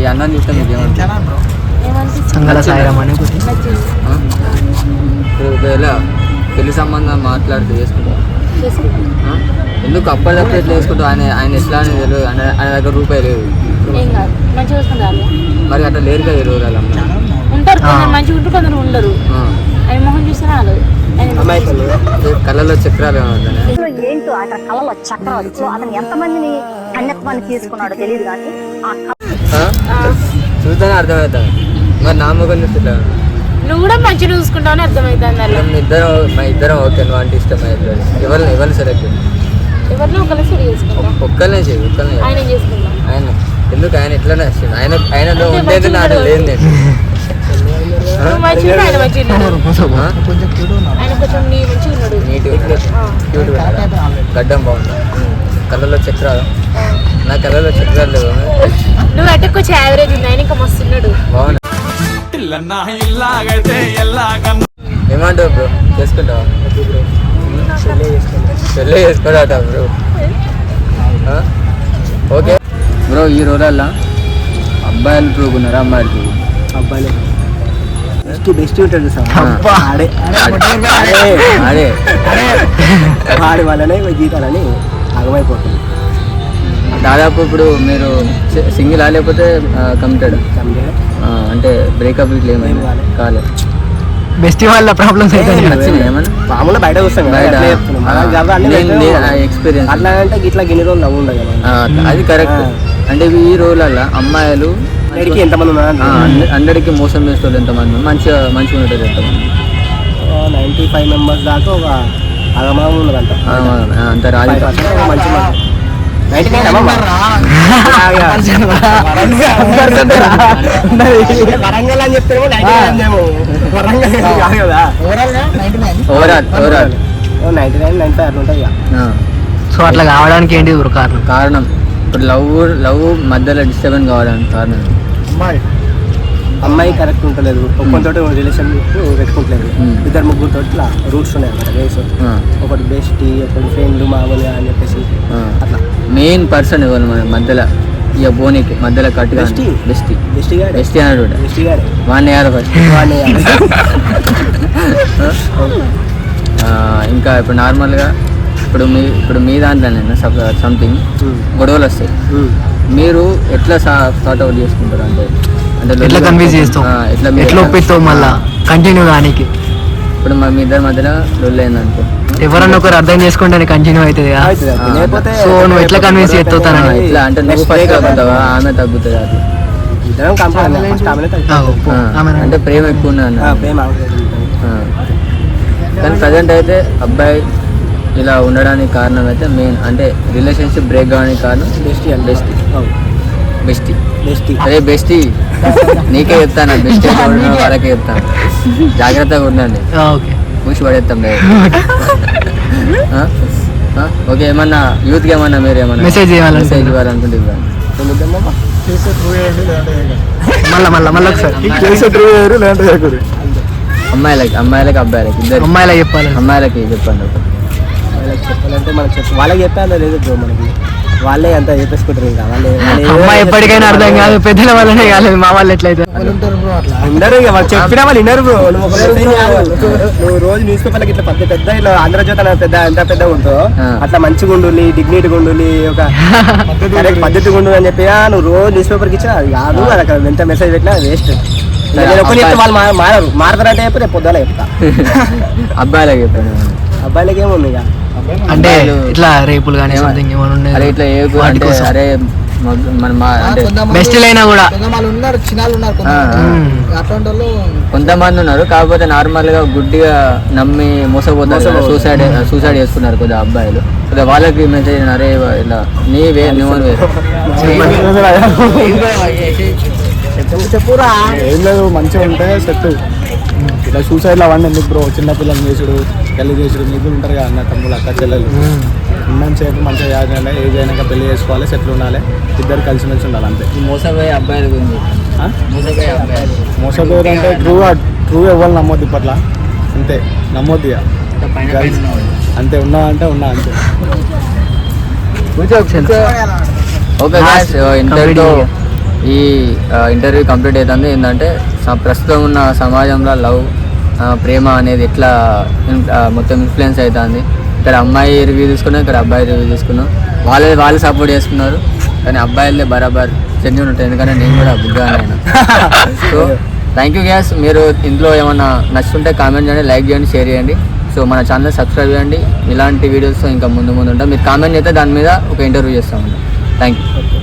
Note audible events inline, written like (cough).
ఈ అన్నం చూస్తే మీకు ఏమనిపిస్తుంది? ఏమనిపిస్తుంది సంగల సాయిరామ్ అని ఒకటి. నచ్చింది ఆ? ఇప్పుడు ఒకవేళ పెళ్ళి సంబంధం మాట్లాడితే చేసుకుంటా ఎందుకు అప్పటికప్పుడు ఎట్లా చేసుకుంటావు? ఆయన ఆయన ఎట్లా అని తెలియదు ఆయన దగ్గర రూపాయి లేదు కాదు. మరి అట్లా లేరుగా ఈ రోజులలో ఉంటారు కొందరు మంచిగా ఉంటారు కొందరు ఉండరు. ఆయన మొహం చూస్తే రాలేదు ఆయన కళ్ళలో చక్రాలు ఏంటో అక్కడ కళలో చక్రవర్తి అతను ఎంతమందిని కన్యత్వాన్ని తీసుకున్నాడో తెలియదు కానీ చూస్తేనే అర్థమవుతుంది మరి నా ముఖం చూస్తే ఇట్లా నువ్వు కూడా మంచిగా చూసుకుంటావని అర్థమవుతుంది అలా మీ ఇద్దరం మా ఇద్దరం ఓకే నువ్వు అంటే ఇష్టం అవుతుంది ఎవరిని ఎవరిని సెలెక్ట్ ఎవరినో ఒకరిని సరి చేసుకుంటాం. ఒక్కరినే చేయి ఒక్కరినే. ఆయన చేసుకుంటాం. ఆయన ఎందుకు ఆయన ఎట్లనే వచ్చింది ఆయన ఆయనలో ఉండేది నాది లేదు? (laughs) గడ్డం బాగుందా. కళ్ళలో చక్రాలు నా కళ్ళలో చక్రాలు లేవు నువ్వు అంటే కొంచెం యావరేజ్ ఉంది ఆయన ఇంకా మస్తు ఉన్నాడు. బాగున్నా. ఏమంటావు బ్రో? చేసుకుంటావా? పెళ్ళి చేసుకోడాట బ్రో? ఓకే. బ్రో ఈ రోజుల్లో అబ్బాయిలు ట్రూగా ఉన్నారా అమ్మాయిలు ట్రూ అబ్బాయిలే. Best best sir. ఆడే వల్లనే జీతాలని. అగమైపోతుంది దాదాపు ఇప్పుడు మీరు సింగిల్ లేకపోతే కమిటెడ్ అంటే బ్రేకప్ ఇట్లా ఏమైంది ఏం కాలే. కాలే. బెస్టీ వాళ్ళ ప్రాబ్లమ్స్ అయితే నచ్చింది ఏమన్నా? మామూలుగా బయట కదా, బయట. అట్లే అంటే ఇట్లా గిన్ని రోజులు నవ్వు ఉండదు అది కరెక్ట్. అంటే ఈ రోజులలో అమ్మాయిలు ఇక్కడికి ఎంతమంది ఉన్నారు? అందరికి మోసం చేసే వాళ్ళు ఎంతమంది? మంచిగా మంచిగా ఉంటుంది ఎంతమంది నైంటీ ఫైవ్ మెంబర్స్ దాకా ఒక ఉన్నదంట అంత రాదు ఫైవ్ పర్సెంట్ మంచి నైంటీ నైన్ వరంగల్ అని చెప్తే వరంగల్. కాదు కదా overall overall ninety nine nine five అట్లా ఉంటుంది. సో అట్లా కావడానికి ఏంటి ఊరు కారణం? కారణం. ఇప్పుడు లవ్ లవ్ మధ్యలో డిస్టర్బెన్స్ కావడానికి కారణం. అమ్మాయి కరెక్ట్ ఉంటలేదు. ఒక్కొక్కతో రిలేషన్ పెట్టుకుంటలేదు. Hmm. ఇద్దరు ముగ్గురుతో ఇట్లా రూట్స్ ఉన్నాయి అన్నమాట ఆ, ఒకటి బెస్ట్ ఒకటి ఫ్రెండ్ మామూలుగా అని చెప్పేసి. ఆ. అట్లా. మెయిన్ పర్సన్ ఎవరు మన మధ్యలో ఇక బోనికి మధ్యలో కట్టుగా Bestie. బెస్టీ బెస్ట్ గాడే? బెస్టీ అన్నాడు బెస్ట్ గాడే? వాడిని వేయాలి ఫస్ట్ వాడిని (laughs) ఇంకా ఇప్పుడు నార్మల్గా ఇప్పుడు మీ ఇప్పుడు మీ దాంట్లోనే సంథింగ్ గొడవలు వస్తాయి. మీరు ఎట్లా సార్ట్ అవుట్ చేసుకుంటారు? అంటే ఎట్లా కన్విన్స్ చేస్తావు? ఎట్లా ఒప్పిస్తావు మళ్ళా? కంటిన్యూ కానీకి. ఇప్పుడు మా మీ ఇద్దరి మధ్యలో లొల్లి అయిందనుకో ఎవరన్నా ఒకరు అర్థం చేసుకుంటే కంటిన్యూ అవుతుంది సో నువ్వు ఎట్లా convince చేస్తావు? తనని? ఇట్లా అంటే నువ్వు ఫస్ట్ తగ్గుతావా? ఆమె తగ్గుతుంది ఆమె అంటే ప్రేమ ఎక్కువ. కానీ ప్రజెంట్ అయితే అబ్బాయి ఇలా ఉండడానికి కారణం అయితే మెయిన్ అంటే రిలేషన్షిప్ బ్రేక్ కావడానికి కారణం బెస్ట్ అండి బెస్ట్. బెస్టీ బెస్ట్ అదే బెస్టీ నీకే చెప్తాను (laughs) బెస్ట్ వాళ్ళకే చెప్తాను జాగ్రత్తగా ఉండండి. మూసి పడేస్తాం లేదు. (laughs) ఓకే. ఏమన్నా యూత్కి ఏమన్నా మీరు ఏమన్నా ఇవ్వాలనుకుంటున్నా. మెసేజ్ ఇవ్వాలనుకుంటే ఇవ్వండి. మళ్ళా మళ్ళా మళ్ళీ ఒకసారి. అమ్మాయిలకి అమ్మాయిలకి అబ్బాయిలకి ఇద్దరు అమ్మాయిలా చెప్పాలి అమ్మాయిలకి చెప్పండి. ఒకటి. వాళ్ళకి చెప్పాలంటే మనకి వాళ్ళకి చెప్పాలో లేదు బ్రో మనకి. వాళ్ళే అంతా చెప్పేసుకుంటారు ఇంకా. వాళ్ళే అమ్మాయి ఎప్పటికైనా అర్థం కాదు పెద్దల వల్లనే కాలేదు మా వాళ్ళు ఎట్లయితే అందరూ ఇక వాళ్ళు చెప్పినా వాళ్ళు వినరు బ్రో. నువ్వు ఒక రోజు నువ్వు రోజు న్యూస్ పేపర్లకి ఇట్లా పెద్ద పెద్ద ఇలా ఆంధ్రజ్యోతి అనే పెద్ద ఎంత పెద్ద ఉంటుందో ఆ. అట్లా మంచిగా ఉండాలి డిగ్నిటీగా ఉండాలి ఒక కరెక్ట్ పద్ధతిగా ఉండు అని చెప్పి నువ్వు రోజు న్యూస్ పేపర్కి ఇచ్చా అది కాదు అది అక్కడ ఎంత మెసేజ్ పెట్టినా వేస్ట్ నేను ఒకటి చెప్తే వాళ్ళు మారరు. మారతారంటే చెప్పి రేపు పొద్దున చెప్తా. (laughs) అబ్బాయిలకి చెప్పండి. అబ్బాయిలకి ఏముంది ఇక? అంటే ఇట్లా రేపులు కానీ సంథింగ్ ఏమైనా ఇట్లా ఏ వాటి కోసం. అరే బెస్ట్ అయినా కూడా. కొంతమంది ఉన్నారు చిన్నాలు ఉన్నారు. అట్లాంటి వాళ్ళు కొంతమంది ఉన్నారు కాకపోతే నార్మల్గా గుడ్డిగా నమ్మి మోసపోతారు సూసైడ్ సూసైడ్ చేసుకున్నారు కొద్దిగా అబ్బాయిలు. కొద్దిగా వాళ్ళకి మెసేజ్ అరే ఇలా నీ వే నువ్వు చెప్పురా ఏం లేదు మంచిగా ఉంటే సెట్. ఇట్లా సూసైడ్లో అవన్నీ ఎందుకు బ్రో చిన్న పిల్లలు చేసుడు. పెళ్ళి చేసుడు మీకు ఉంటారు కదా అన్న తమ్ముడు అక్క చెల్లెలు. ఉన్నంత సేపు మంచిగా యాదండి ఏజ్ అయినాక పెళ్ళి చేసుకోవాలి సెటిల్ ఉండాలి ఇద్దరు కలిసిమెలిసి ఉండాలి అంతే. ఈ మోసపోయే అబ్బాయిల గురించి. ఆ? మోసపోయే అబ్బాయిలు మోసపోయారు అంటే ట్రూ ట్రూ ఎవరు నమ్మొద్దు ఇప్పట్ల. అంతే నమ్మొద్దు ఇక. అంతే ఉన్నా అంటే ఉన్నా అంతే. ఓకే గాయ్స్ ఇంతటితో ఈ ఇంటర్వ్యూ కంప్లీట్ అవుతుంది ఏంటంటే ప్రస్తుతం ఉన్న సమాజంలో లవ్ ప్రేమ అనేది ఎట్లా మొత్తం ఇన్ఫ్లుయెన్స్ అవుతుంది ఇక్కడ అమ్మాయి రివ్యూ తీసుకున్నాం ఇక్కడ అబ్బాయి రివ్యూ తీసుకున్నాం. వాళ్ళే వాళ్ళు సపోర్ట్ చేసుకున్నారు. కానీ అబ్బాయిలే బరాబర్ జెన్యున్ ఉంటుంది ఎందుకంటే నేను కూడా బుగ్గా నేను సో థ్యాంక్ యూ గ్యాస్ మీరు ఇంట్లో ఏమన్నా నచ్చుంటే కామెంట్ చేయండి లైక్ చేయండి షేర్ చేయండి. సో మన ఛానల్ సబ్స్క్రైబ్ చేయండి. ఇలాంటి వీడియోస్ ఇంకా ముందు ముందు ఉంటాం. మీరు కామెంట్ చేస్తే దాని మీద ఒక ఇంటర్వ్యూ చేస్తామండి థ్యాంక్ యూ